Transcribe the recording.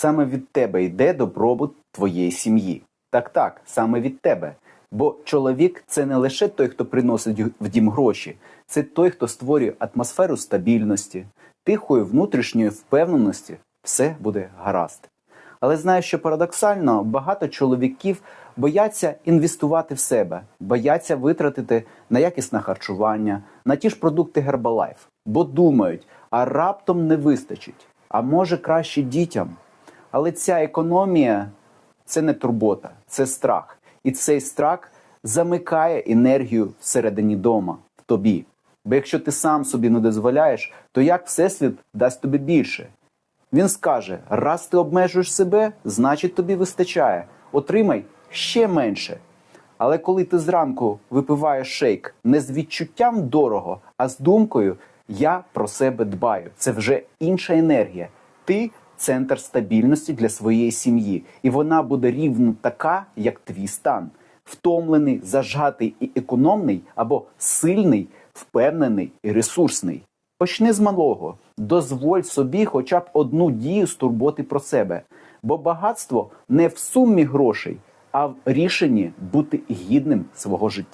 Саме від тебе йде добробут твоєї сім'ї. Так, так, саме від тебе. Бо чоловік це не лише той, хто приносить в дім гроші, це той, хто створює атмосферу стабільності, тихої внутрішньої впевненості. Все буде гаразд. Але знаю, що парадоксально багато чоловіків бояться інвестувати в себе, бояться витратити на якісне харчування, на ті ж продукти Herbalife, бо думають, а раптом не вистачить, а може краще дітям. Але ця економія це не турбота, це страх. І цей страх замикає енергію всередині дома, в тобі. Бо якщо ти сам собі не дозволяєш, то як Всесвіт дасть тобі більше? Він скаже: раз ти обмежуєш себе, значить тобі вистачає. Отримай ще менше. Але коли ти зранку випиваєш шейк не з відчуттям дорого, а з думкою я про себе дбаю. Це вже інша енергія. Ти центр стабільності для своєї сім'ї, і вона буде рівно така, як твій стан. Втомлений, зажатий і економний, або сильний, впевнений і ресурсний. Почни з малого, дозволь собі хоча б одну дію з турботи про себе. Бо багатство не в сумі грошей, а в рішенні бути гідним свого життя.